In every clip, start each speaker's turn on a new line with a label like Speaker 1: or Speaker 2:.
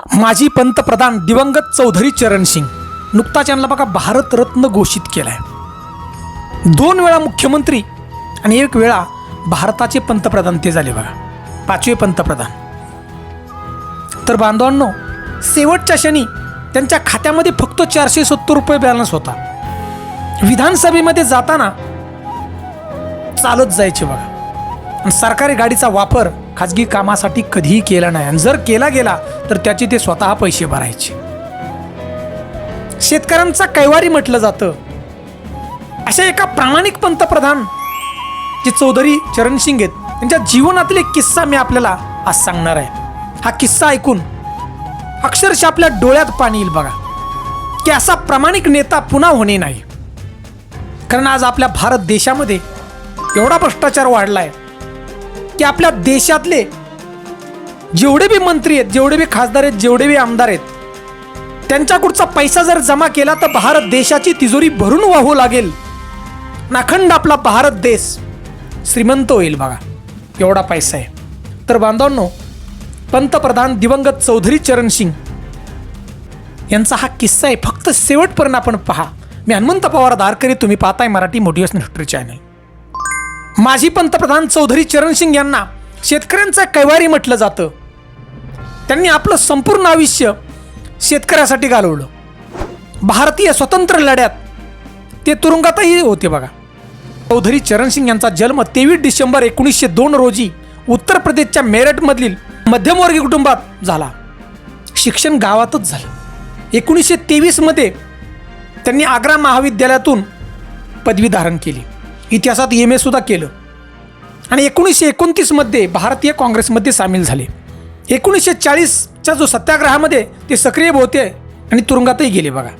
Speaker 1: माजी पंतप्रधान दिवंगत चौधरी चरण सिंग नुकताच यांना बघा भारतरत्न घोषित केलाय. दोन वेळा मुख्यमंत्री आणि एक वेळा भारताचे पंतप्रधान ते झाले बघा. पाचवे पंतप्रधान. तर बांधवांनो शेवटच्या क्षणी त्यांच्या खात्यामध्ये फक्त चारशे सत्तर रुपये बॅलन्स होता. विधानसभेमध्ये जाताना चालत जायचे बघा. आणि सरकारी गाडीचा वापर खाजगी कामासाठी कधीही केला नाही. आणि जर केला गेला तर त्याचे ते स्वतः पैसे भरायचे. शेतकऱ्यांचा कैवारी म्हटलं जातं. अशा एका प्रामाणिक पंतप्रधान जे चौधरी चरण सिंग आहेत त्यांच्या जीवनातील एक किस्सा मी आपल्याला आज सांगणार आहे. हा किस्सा ऐकून अक्षरशः आपल्या डोळ्यात पाणी येईल बघा की असा प्रामाणिक नेता पुन्हा होणे नाही. कारण आज आपल्या भारत देशामध्ये एवढा भ्रष्टाचार वाढला आहे की आपल्या देशातले जेवढे बी मंत्री आहेत जेवढे बी खासदार आहेत जेवढे बी आमदार आहेत त्यांच्याकडचा पैसा जर जमा केला तर भारत देशाची तिजोरी भरून वाहू लागेल. नाखंड आपला भारत देश श्रीमंत होईल बघा. एवढा पैसा आहे. तर बांधवांनो पंतप्रधान दिवंगत चौधरी चरण सिंग यांचा हा किस्सा आहे. फक्त शेवटपर्यंत आपण पहा. मी हनुमंत पवार दारकरी तुम्ही पाहताय मराठी मोटिवेशनल हिस्ट्री चॅनल. माजी पंतप्रधान चौधरी चरण सिंग यांना शेतकऱ्यांचा कैवारी म्हटलं जातं. त्यांनी आपलं संपूर्ण आयुष्य शेतकऱ्यासाठी घालवलं. भारतीय स्वतंत्र लढ्यात ते तुरुंगातही होते बघा. चौधरी चरण सिंग यांचा जन्म तेवीस डिसेंबर एकोणीसशे दोन रोजी उत्तर प्रदेशच्या मेरठमधील मध्यमवर्गीय कुटुंबात झाला. शिक्षण गावातच झालं. एकोणीसशे तेवीसमध्ये त्यांनी आग्रा महाविद्यालयातून पदवी धारण केली. इतिहासात एम ए सुद्धा केलं. आणि एकोणीसशे एकोणतीसमध्ये भारतीय काँग्रेसमध्ये सामील झाले. एकोणीसशे चाळीसच्या जो सत्याग्रहामध्ये ते सक्रिय होते आणि तुरुंगातही गेले बघा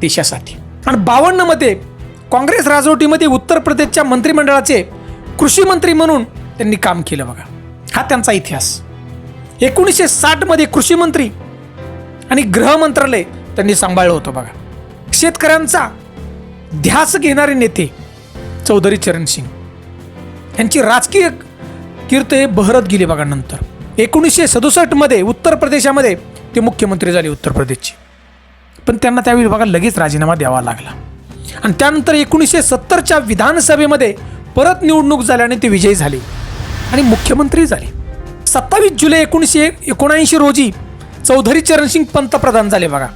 Speaker 1: देशासाठी. आणि बावन्नमध्ये काँग्रेस राजवटीमध्ये उत्तर प्रदेशच्या मंत्रिमंडळाचे कृषी मंत्री म्हणून त्यांनी काम केलं बघा. हा त्यांचा इतिहास. एकोणीसशे साठमध्ये कृषी मंत्री आणि गृह मंत्रालय त्यांनी सांभाळलं होतं बघा. शेतकऱ्यांचा ध्यास घेणारे नेते चौधरी चरण सिंग. यांची राजकीय कीर्त हे बहरत गेली बघा नंतर. एकोणीसशे सदुसष्टमध्ये उत्तर प्रदेशामध्ये ते मुख्यमंत्री झाले उत्तर प्रदेशचे. पण त्यांना त्यावेळी बघा लगेच राजीनामा द्यावा लागला. आणि त्यानंतर एकोणीसशे सत्तरच्या विधानसभेमध्ये परत निवडणूक झाल्याने ते विजयी झाले. आणि मुख्यमंत्री झाले. सत्तावीस जुलै एकोणीसशे एकोणऐंशी रोजी चौधरी चरणसिंग पंतप्रधान झाले बघा.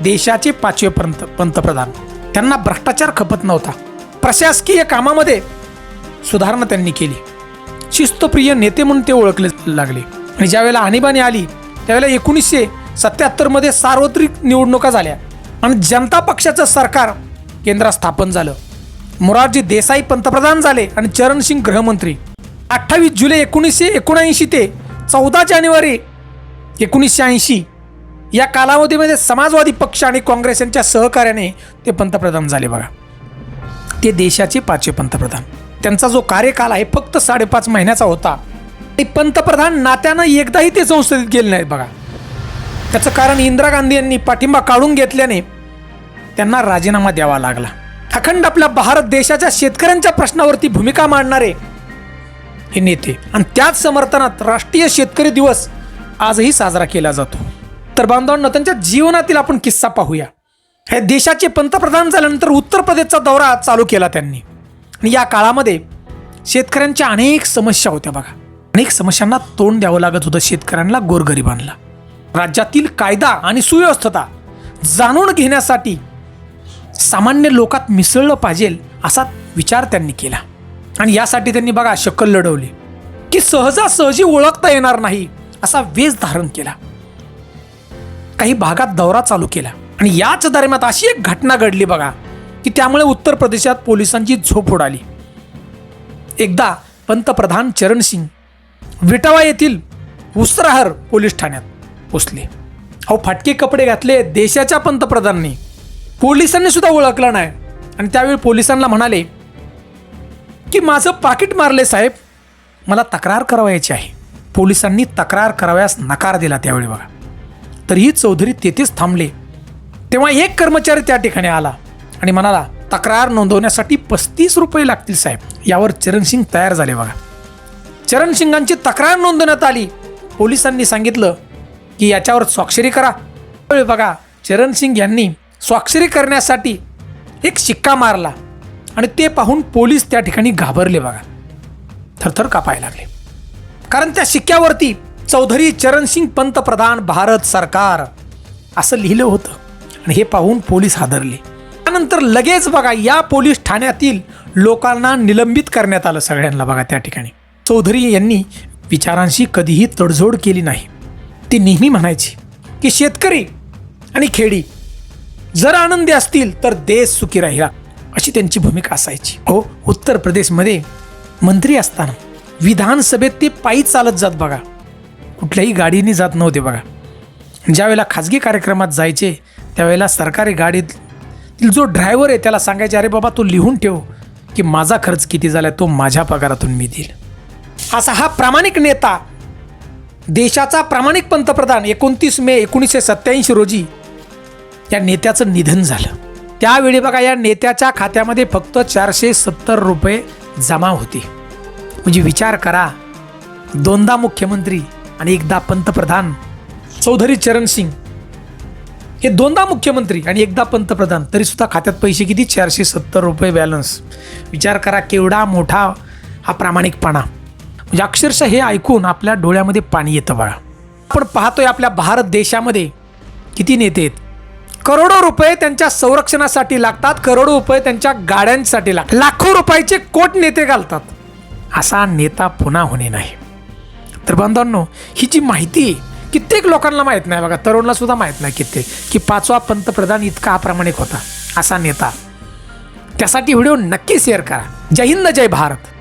Speaker 1: देशाचे पाचवे पंत पंतप्रधान. त्यांना भ्रष्टाचार खपत नव्हता. प्रशासकीय कामामध्ये सुधारणा त्यांनी केली. शिस्तप्रिय नेते म्हणून ते ओळखले लागले. आणि ज्यावेळेला आणीबाणी आली त्यावेळेला एकोणीसशे सत्याहत्तरमध्ये सार्वत्रिक निवडणुका झाल्या आणि जनता पक्षाचं सरकार केंद्रात स्थापन झालं. मोरारजी देसाई पंतप्रधान झाले आणि चरण सिंग गृहमंत्री. अठ्ठावीस जुलै एकोणीसशे एकोणऐंशी ते चौदा जानेवारी एकोणीसशे ऐंशी या कालावधीमध्ये समाजवादी पक्ष आणि काँग्रेस यांच्या सहकार्याने ते पंतप्रधान झाले बघा. ते देशाचे पाचवे पंतप्रधान. त्यांचा जो कार्यकाल आहे फक्त साडेपाच महिन्याचा होता. ते पंतप्रधान नात्यानं एकदाही ते संसदेत गेले नाहीत बघा. त्याचं कारण इंदिरा गांधी यांनी पाठिंबा काढून घेतल्याने त्यांना राजीनामा द्यावा लागला. अखंड आपल्या भारत देशाच्या शेतकऱ्यांच्या प्रश्नावरती भूमिका मांडणारे हे नेते आणि त्याच समर्थनात राष्ट्रीय शेतकरी दिवस आजही साजरा केला जातो. तर बांधवांना त्यांच्या जीवनातील आपण किस्सा पाहूया. हे देशाचे पंतप्रधान झाल्यानंतर उत्तर प्रदेशचा दौरा चालू केला त्यांनी. आणि या काळामध्ये शेतकऱ्यांच्या अनेक समस्या होत्या बघा. अनेक समस्यांना तोंड द्यावं लागत होतं शेतकऱ्यांना गोरगरिबांना. राज्यातील कायदा आणि सुव्यवस्थता जाणून घेण्यासाठी सामान्य लोकात मिसळलं पाहिजे असा विचार त्यांनी केला. आणि यासाठी त्यांनी बघा शक्कल लढवली. की सहजासहजी ओळखता येणार नाही असा वेश धारण केला. काही भागात दौरा चालू केला. आणि याच दरम्यान अशी एक घटना घडली बघा की त्यामुळे उत्तर प्रदेशात पोलिसांची झोप उडाली. एकदा पंतप्रधान चरण सिंग विटावा येथील उसराहर पोलीस ठाण्यात पोचले. अहो फाटके कपडे घातले देशाच्या पंतप्रधानांनी. पोलिसांनी सुद्धा ओळखलं नाही. आणि त्यावेळी पोलिसांना म्हणाले की माझं पाकिट मारले साहेब मला तक्रार करावयाची आहे. पोलिसांनी तक्रार करावयास नकार दिला त्यावेळी बघा. तरीही चौधरी तेथेच थांबले. तेव्हा एक कर्मचारी त्या ठिकाणी आला आणि म्हणाला तक्रार नोंदवण्यासाठी पस्तीस रुपये लागतील साहेब. यावर चरणसिंग तयार झाले बघा. चरणसिंगांची तक्रार नोंदवण्यात आली. पोलिसांनी सांगितलं की याच्यावर स्वाक्षरी करा. बघा चरणसिंग यांनी स्वाक्षरी करण्यासाठी एक शिक्का मारला आणि ते पाहून पोलीस त्या ठिकाणी घाबरले बघा. थरथर कापायला लागले. कारण त्या शिक्क्यावरती चौधरी चरणसिंग पंतप्रधान भारत सरकार असं लिहिलं होतं. आणि हे पाहून पोलीस हादरले. त्यानंतर लगेच बघा या पोलीस ठाण्यातील लोकांना निलंबित करण्यात आलं सगळ्यांना बघा त्या ठिकाणी. चौधरी यांनी विचारांशी कधीही तडजोड केली नाही. ती नेहमी म्हणायची की शेतकरी आणि खेडी जर आनंदी असतील तर देश सुखी राहिला अशी त्यांची भूमिका असायची. हो उत्तर प्रदेशमध्ये मंत्री असताना विधानसभेत ते पायी चालत जात बघा. कुठल्याही गाडीने जात नव्हते बघा. ज्यावेळेला खाजगी कार्यक्रमात जायचे त्यावेळेला सरकारी गाडीत जो ड्रायव्हर आहे त्याला सांगायचे अरे बाबा तू लिहून ठेव की माझा खर्च किती झाला तो माझ्या पगारातून मी देईल असा हा प्रामाणिक नेता देशाचा प्रामाणिक पंतप्रधान एकोणतीस मे एकोणीसशे सत्याऐंशी रोजी या नेत्याचं निधन झालं. त्यावेळी बघा या नेत्याच्या खात्यामध्ये फक्त चारशे सत्तर रुपये जमा होते. म्हणजे विचार करा दोनदा मुख्यमंत्री आणि एकदा पंतप्रधान चौधरी चरण सिंग हे दोनदा मुख्यमंत्री आणि एकदा पंतप्रधान तरी सुद्धा खात्यात पैसे किती? चारशे सत्तर रुपये बॅलन्स विचार करा केवढा मोठा हा प्रामाणिकपणा. म्हणजे अक्षरशः हे ऐकून आपल्या डोळ्यामध्ये पाणी येतं बाळा. आपण पाहतोय आपल्या भारत देशामध्ये किती नेते आहेत? करोडो रुपये त्यांच्या संरक्षणासाठी लागतात करोडो रुपये त्यांच्या गाड्यांसाठी लागतात. लाखो रुपयाचे कोट नेते घालतात. असा नेता पुन्हा होणे नाही. तर बांधवांनो ही जी माहिती आहे, कित्येक लोकांना माहीत नाही बघा तरुणला सुद्धा माहीत नाही कित्येक की पाचवा पंतप्रधान इतका अप्रामाणिक होता असा नेता. त्यासाठी व्हिडिओ नक्की शेअर करा. जय हिंद जय भारत.